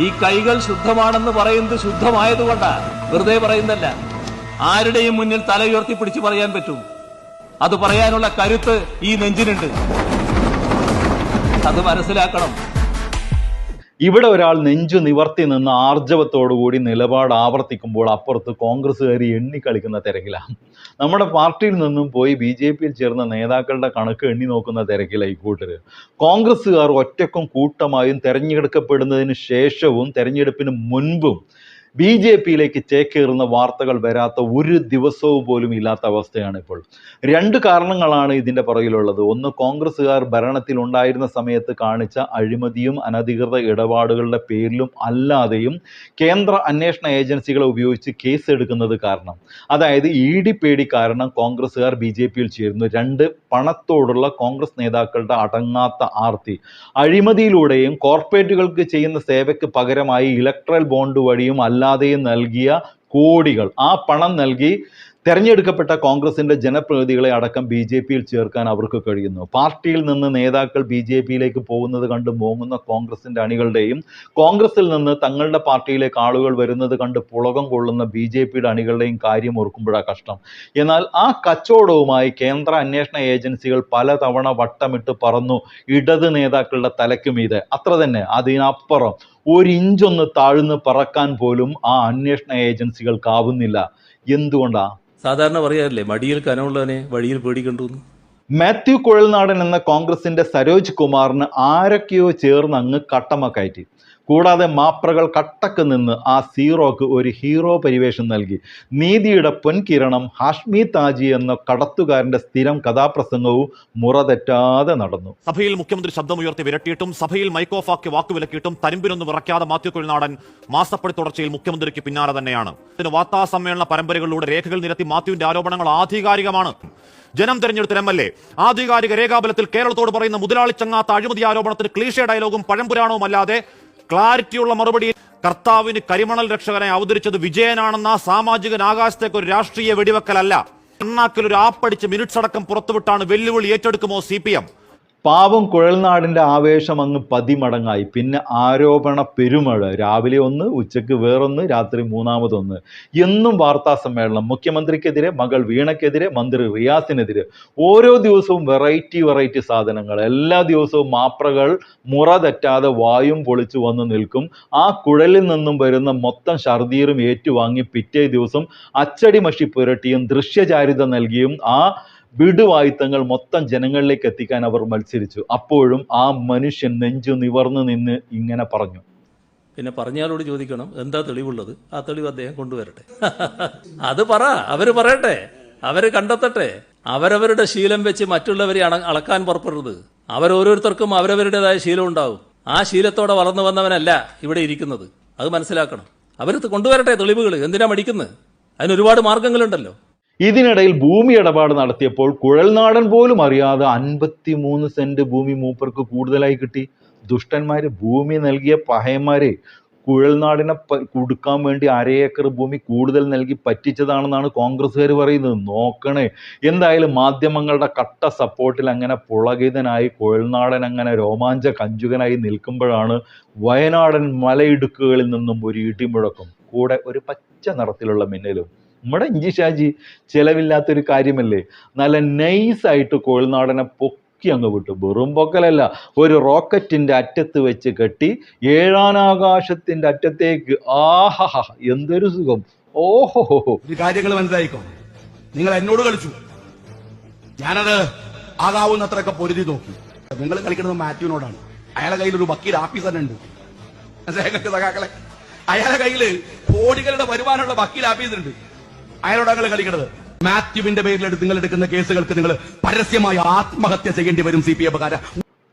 ഈ കൈകൾ ശുദ്ധമാണെന്ന് പറയുന്നത് ശുദ്ധമായതുകൊണ്ടാ. വെറുതെ പറയുന്നല്ല ആരുടെയും മുന്നിൽ തല ഉയർത്തി പിടിച്ചു പറയാൻ പറ്റും. അത് പറയാനുള്ള കരുത്ത് ഈ നെഞ്ചിനുണ്ട്. അത് മനസ്സിലാക്കണം. ഇവിടെ ഒരാൾ നെഞ്ചു നിവർത്തി നിന്ന് ആർജവത്തോടുകൂടി നിലപാട് ആവർത്തിക്കുമ്പോൾ അപ്പുറത്ത് കോൺഗ്രസ്സുകാരി എണ്ണിക്കളിക്കുന്ന തിരക്കിലാണ്. നമ്മുടെ പാർട്ടിയിൽ നിന്നും പോയി ബി ജെ പിയിൽ ചേർന്ന നേതാക്കളുടെ കണക്ക് എണ്ണി നോക്കുന്ന തിരക്കിലായി കൂട്ടര്. കോൺഗ്രസ്സുകാർ ഒറ്റക്കും കൂട്ടമായും തെരഞ്ഞെടുക്കപ്പെടുന്നതിന് ശേഷവും തെരഞ്ഞെടുപ്പിന് മുൻപും ബി ജെ പിയിലേക്ക് ചേക്കേറുന്ന വാർത്തകൾ വരാത്ത ഒരു ദിവസവും പോലും ഇല്ലാത്ത അവസ്ഥയാണ് ഇപ്പോൾ. രണ്ട് കാരണങ്ങളാണ് ഇതിന്റെ പുറകിലുള്ളത്. ഒന്ന് കോൺഗ്രസ്സുകാർ ഭരണത്തിൽ ഉണ്ടായിരുന്ന സമയത്ത് കാണിച്ച അഴിമതിയും അനധികൃത ഇടപാടുകളുടെ പേരിലും അല്ലാതെയും കേന്ദ്ര അന്വേഷണ ഏജൻസികളെ ഉപയോഗിച്ച് കേസ് എടുക്കുന്നത് കാരണം. അതായത് ഇ ഡി പേടി കാരണം കോൺഗ്രസ്സുകാർ ബി ജെ പിയിൽ ചേരുന്നു. രണ്ട് പണത്തോടുള്ള കോൺഗ്രസ് നേതാക്കളുടെ അടങ്ങാത്ത ആർത്തി. അഴിമതിയിലൂടെയും കോർപ്പറേറ്റുകൾക്ക് ചെയ്യുന്ന സേവയ്ക്ക് പകരമായി ഇലക്ട്രൽ ബോണ്ട് വഴിയും അല്ലാതെയും നൽകിയ കോടികൾ. ആ പണം നൽകി തെരഞ്ഞെടുക്കപ്പെട്ട കോൺഗ്രസിന്റെ ജനപ്രതിനിധികളെ അടക്കം ബി ജെ പിയിൽ ചേർക്കാൻ അവർക്ക് കഴിയുന്നു. പാർട്ടിയിൽ നിന്ന് നേതാക്കൾ ബി ജെ പിയിലേക്ക് പോകുന്നത് കണ്ട് മോങ്ങുന്ന കോൺഗ്രസിന്റെ അണികളുടെയും കോൺഗ്രസിൽ നിന്ന് തങ്ങളുടെ പാർട്ടിയിലേക്ക് ആളുകൾ വരുന്നത് കണ്ട് പുളകം കൊള്ളുന്ന ബി ജെ പിയുടെ അണികളുടെയും കാര്യം ഓർക്കുമ്പോഴാണ് കഷ്ടം. എന്നാൽ ആ കച്ചവടവുമായി കേന്ദ്ര അന്വേഷണ ഏജൻസികൾ പലതവണ വട്ടമിട്ട് പറന്നു ഇടത് നേതാക്കളുടെ തലയ്ക്ക് മീതെ. അത്ര തന്നെ. അതിനപ്പുറം ഒരു ഇഞ്ചൊന്ന് താഴ്ന്ന് പറക്കാൻ പോലും ആ അന്വേഷണ ഏജൻസികൾക്കാവുന്നില്ല. എന്തുകൊണ്ടാ? സാധാരണ പറയാറില്ലേ മടിയിൽ കനമുള്ളവനെ വഴിയിൽ പേടി കണ്ടു മാത്യു കുഴൽനാടൻ എന്ന കോൺഗ്രസിന്റെ സരോജ് കുമാറിന് ആരൊക്കെയോ ചേർന്ന് അങ്ങ് കട്ടമ കയറ്റി. കൂടാതെ മാപ്രകൾ കട്ടക്ക് നിന്ന് ആ സീറോക്ക് ഒരു ഹീറോ പരിവേഷം നൽകി. നീതിയുടെ പൊൻകിരണം ഹാഷ്മി താജി എന്ന കടത്തുകാരന്റെ സ്ഥിരം കഥാപ്രസംഗവും മുറ തെറ്റാതെ നടന്നു. സഭയിൽ മുഖ്യമന്ത്രി ശബ്ദമുയർത്തി വിരട്ടിയിട്ടും സഭയിൽ മൈക്കോഫാക്കി വാക്കുവിലക്കിയിട്ടും തരിമ്പിനൊന്നും വിറയ്ക്കാതെ മാത്യു കുഴിനാടൻ മാസപ്പടി തുടർച്ചയിൽ മുഖ്യമന്ത്രിക്ക് പിന്നാലെ തന്നെയാണ്. വാർത്താ സമ്മേളന പരമ്പരകളിലൂടെ രേഖകൾ നിരത്തി മാത്യുവിന്റെ ആരോപണങ്ങൾ ആധികാരികമാണ്. ജനം തെരഞ്ഞെടുത്ത എം എൽ എ ആധികാരിക രേഖാബലത്തിൽ കേരളത്തോട് പറയുന്ന മുതലാളി ചങ്ങാത്ത അഴിമതി ആരോപണത്തിന് ക്ലീഷേ ഡയലോഗും പഴംപുരാണവും അല്ലാതെ ക്ലാരിറ്റിയുള്ള മറുപടി കർത്താവിന് കരിമണൽ രക്ഷകനെ അവതരിച്ചത് വിജയനാണെന്ന ആ സാമാജികൻ ആകാശത്തേക്ക് ഒരു രാഷ്ട്രീയ വെടിവെക്കലല്ല. എണ്ണാക്കിൽ ഒരു ആപ്പടിച്ച് മിനിറ്റ്സ് അടക്കം പുറത്തുവിട്ടാണ് വെല്ലുവിളി ഏറ്റെടുക്കുമോ സി പി എം? പാവം കുഴൽനാടിന്റെ ആവേശം അങ്ങ് പതിമടങ്ങായി. പിന്നെ ആരോപണ പെരുമഴ. രാവിലെ ഒന്ന് ഉച്ചയ്ക്ക് വേറൊന്ന് രാത്രി മൂന്നാമതൊന്ന്. എന്നും വാർത്താ സമ്മേളനം. മുഖ്യമന്ത്രിക്കെതിരെ മകൾ വീണയ്ക്കെതിരെ മന്ത്രി റിയാസിനെതിരെ. ഓരോ ദിവസവും വെറൈറ്റി വെറൈറ്റി സാധനങ്ങൾ. എല്ലാ ദിവസവും മാപ്രകൾ മുറ തെറ്റാതെ വായും പൊളിച്ചു വന്ന് നിൽക്കും. ആ കുഴലിൽ നിന്നും വരുന്ന മൊത്തം ഷർദീറും ഏറ്റുവാങ്ങി പിറ്റേ ദിവസം അച്ചടി മഷി പുരട്ടിയും ദൃശ്യചാരിത നൽകിയും ആ വിടുവായുത്തങ്ങൾ മൊത്തം ജനങ്ങളിലേക്ക് എത്തിക്കാൻ അവർ മത്സരിച്ചു. അപ്പോഴും ആ മനുഷ്യൻ നെഞ്ചു നിവർന്നു നിന്ന് ഇങ്ങനെ പറഞ്ഞു. പിന്നെ പറഞ്ഞയാളോട് ചോദിക്കണം എന്താ തെളിവുള്ളത്? ആ തെളിവ് അദ്ദേഹം കൊണ്ടുവരട്ടെ. അത് പറ അവർ പറയട്ടെ. അവർ കണ്ടെത്തട്ടെ. അവരവരുടെ ശീലം വെച്ച് മറ്റുള്ളവരെ അളക്കാൻ പുറപ്പെടരുത്. അവരോരോരുത്തർക്കും അവരവരുടേതായ ശീലം ഉണ്ടാവും. ആ ശീലത്തോടെ വളർന്നു വന്നവനല്ല ഇവിടെ ഇരിക്കുന്നത്. അത് മനസ്സിലാക്കണം. അവരത് കൊണ്ടുവരട്ടെ തെളിവുകൾ എന്തിനാ മടിക്കുന്നത് അതിന് ഒരുപാട് മാർഗങ്ങളുണ്ടല്ലോ. ഇതിനിടയിൽ ഭൂമി ഇടപാട് നടത്തിയപ്പോൾ കുഴൽനാടൻ പോലും അറിയാതെ അൻപത്തി മൂന്ന് സെന്റ് ഭൂമി മൂപ്പർക്ക് കൂടുതലായി കിട്ടി. ദുഷ്ടന്മാര് ഭൂമി നൽകിയ പഹയന്മാരെ കുഴൽനാടിനെ കൊടുക്കാൻ വേണ്ടി അര ഏക്കർ ഭൂമി കൂടുതൽ നൽകി പറ്റിച്ചതാണെന്നാണ് കോൺഗ്രസ്സുകാർ പറയുന്നത്. നോക്കണേ. എന്തായാലും മാധ്യമങ്ങളുടെ കട്ട സപ്പോർട്ടിൽ അങ്ങനെ പുളകിതനായി കുഴൽനാടൻ അങ്ങനെ രോമാഞ്ച കഞ്ചുകനായി നിൽക്കുമ്പോഴാണ് വയനാടൻ മലയിടുക്കുകളിൽ നിന്നും ഒരു ഇടിമുഴക്കം. കൂടെ ഒരു പച്ച നിറത്തിലുള്ള മിന്നലും. നമ്മുടെ ഇഞ്ചി ഷാജി ചിലവില്ലാത്തൊരു കാര്യമല്ലേ? നല്ല നൈസായിട്ട് കോഴിനാടനെ പൊക്കി അങ്ങ് വിട്ടു. വെറും പൊക്കലല്ല ഒരു റോക്കറ്റിന്റെ അറ്റത്ത് വെച്ച് കെട്ടി ഏഴാനാകാശത്തിന്റെ അറ്റത്തേക്ക്. ആഹാ എന്തൊരു സുഖം. ഓഹോ കാര്യങ്ങൾ മനസ്സിലായിക്കോ? നിങ്ങൾ എന്നോട് കളിച്ചു. ഞാനത് ആകാവുന്നത്രയൊക്കെ പൊരുതി നോക്കി. നിങ്ങൾ കളിക്കുന്നത് മാത്യുവിനോടാണ്. അയാളെ കയ്യിൽ ഒരു വക്കീൽ ആഫീസ് തന്നെ ഉണ്ട് അയാളെ കയ്യിൽ കോടികളുടെ വരുമാനമുള്ള വക്കീൽ ആഫീസ് ഉണ്ട്. അയാളോട് നിങ്ങൾ കളിക്കണത്? മാത്യുവിന്റെ പേരിലെടുത്ത് നിങ്ങൾ എടുക്കുന്ന കേസുകൾക്ക് നിങ്ങൾ പരസ്യമായി ആത്മഹത്യ ചെയ്യേണ്ടി വരും സി പി എഫുകാര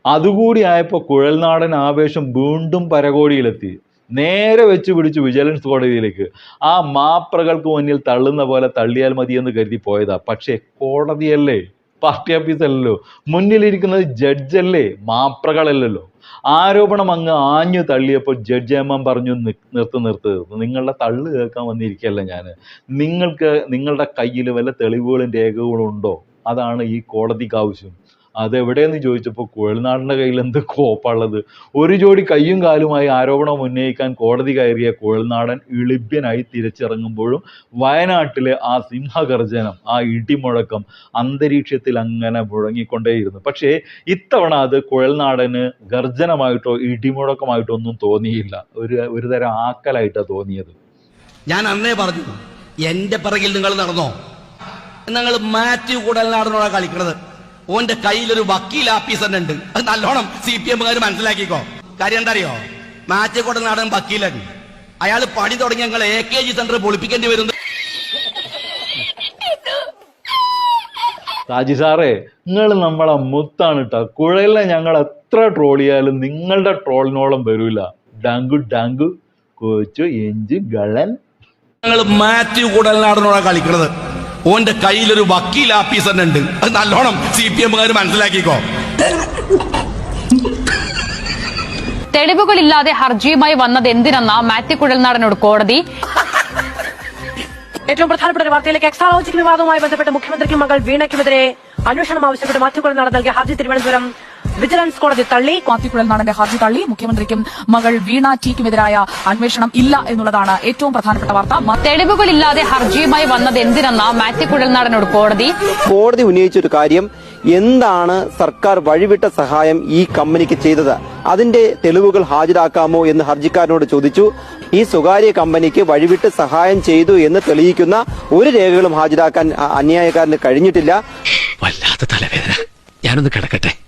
അതുകൂടി ആയപ്പോൾ കുഴൽനാടൻ ആവേശം വീണ്ടും പരകോടിയിലെത്തി. നേരെ വെച്ച് പിടിച്ചു വിജിലൻസ് കോടതിയിലേക്ക്. ആ മാപ്രകൾക്ക് മുന്നിൽ തള്ളുന്ന പോലെ തള്ളിയാൽ മതിയെന്ന് കരുതി പോയതാ. പക്ഷേ കോടതിയല്ലേ? പാർട്ടി ഓഫീസല്ലല്ലോ. മുന്നിലിരിക്കുന്നത് ജഡ്ജല്ലേ? മാപ്രകളല്ലല്ലോ. ആരോപണം അങ്ങ് ആഞ്ഞു തള്ളിയപ്പോൾ ജഡ്ജ് അമ്മ പറഞ്ഞു "നി- നിർത്ത് നിർത്ത്. നിങ്ങളുടെ തള്ളു കേൾക്കാൻ വന്നിരിക്കല്ല ഞാൻ നിങ്ങൾക്ക് നിങ്ങളുടെ കയ്യിൽ വല്ല തെളിവുകളും രേഖകളും ഉണ്ടോ? അതാണ് ഈ കോടതിക്ക് ആവശ്യം. അതെവിടെയെന്ന് ചോദിച്ചപ്പോൾ കുഴൽനാടിന്റെ കയ്യിൽ എന്ത് കോപ്പുള്ളത് ഒരു ജോഡി കയ്യും കാലുമായി ആരോപണം ഉന്നയിക്കാൻ കോടതി കയറിയ കുഴൽനാടൻ ഇളിഭ്യനായി തിരിച്ചിറങ്ങുമ്പോഴും വയനാട്ടിലെ ആ സിംഹഗർജനം ആ ഇടിമുഴക്കം അന്തരീക്ഷത്തിൽ അങ്ങനെ മുഴങ്ങിക്കൊണ്ടേയിരുന്നു. പക്ഷേ ഇത്തവണ അത് കുഴൽനാടന് ഗർജനമായിട്ടോ ഇടിമുഴക്കമായിട്ടോ ഒന്നും തോന്നിയില്ല. ഒരു ഒരു തരം ആക്കലായിട്ടാണ് തോന്നിയത്. ഞാൻ അന്നേ പറഞ്ഞു എന്റെ പിറകിൽ നിങ്ങൾ നടന്നോ? നിങ്ങൾ മാത്യു കൂടലിനാടനോടാ കളിക്കണത്. ഓന്റെ കയ്യിലൊരു വക്കീൽ ആഫീസർ ഉണ്ട്. അത് നല്ലോണം സി പി എമ്മുകാർ മനസ്സിലാക്കിക്കോ. കാര്യം എന്താ അറിയോ മാറ്റക്കോട്ട നാടൻ വക്കീലൻ. അയാൾ പണി തുടങ്ങി ഞങ്ങൾ എ കെ ജി സെന്റർ പൊളിപ്പിക്കേണ്ടി വരുന്നു. സാജി സാറേ നിങ്ങൾ നമ്മളെ മുത്താണ് കേട്ടോ കുഴലിനെ ഞങ്ങൾ എത്ര ട്രോൾ ചെയ്യാലും നിങ്ങളുടെ ട്രോളിനോളം വരൂല. ഡാങ്കു ഡാങ്കു കൊച്ചു എഞ്ചു ഗളൻ. ഞങ്ങൾ മാത്യു കൂടലിനാടനോടാ കളിക്കണത്. ഓന്റെ കയ്യിലൊരു വക്കീൽ ആഫീസർ ഉണ്ട്. അത് നല്ലോണം സി പി എമ്മുകാർ മനസ്സിലാക്കിക്കോ. തെളിവുകളില്ലാതെ ഹർജിയുമായി വന്നത് എന്തിനെന്ന മാത്യു കുഴൽനാടനോട് കോടതി? ഏറ്റവും പ്രധാനപ്പെട്ട ഒരു വാർത്തയിലേക്ക് എക്സാലോജിക് വിവാദവുമായി ബന്ധപ്പെട്ട് മുഖ്യമന്ത്രിക്കും മകൾ വീണയ്ക്കുമെതിരെ അന്വേഷണം ആവശ്യപ്പെട്ട് കുഴൽനാടൻ നൽകിയ ഹർജി തിരുവനന്തപുരം വിജിലൻസ് കോടതി തള്ളി കാത്തിക്കുഴൽ നടന്റെ ഹർജി തള്ളി മുഖ്യമന്ത്രിക്കും മകൾ വീണ ടിക്കുമെതിരായ അന്വേഷണം ഇല്ല എന്നുള്ളതാണ് ഏറ്റവും പ്രധാനപ്പെട്ട വാർത്ത. തെളിവുകളില്ലാതെ ഹർജിയുമായി വന്നത് എന്തിനെന്ന മാത്യു നടനോട് കോടതി? കോടതി ഉന്നയിച്ചൊരു കാര്യം എന്താണ് സർക്കാർ വഴിവിട്ട സഹായം ഈ കമ്പനിക്ക് ചെയ്തത്? അതിന്റെ തെളിവുകൾ ഹാജരാക്കാമോ എന്ന് ഹർജിക്കാരനോട് ചോദിച്ചു. ഈ സ്വകാര്യ കമ്പനിക്ക് വഴിവിട്ട് സഹായം ചെയ്തു എന്ന് തെളിയിക്കുന്ന ഒരു രേഖകളും ഹാജരാക്കാൻ അന്യായക്കാരന് കഴിഞ്ഞിട്ടില്ല. വല്ലാത്ത തലവേദന. ഞാനൊന്ന് കിടക്കട്ടെ.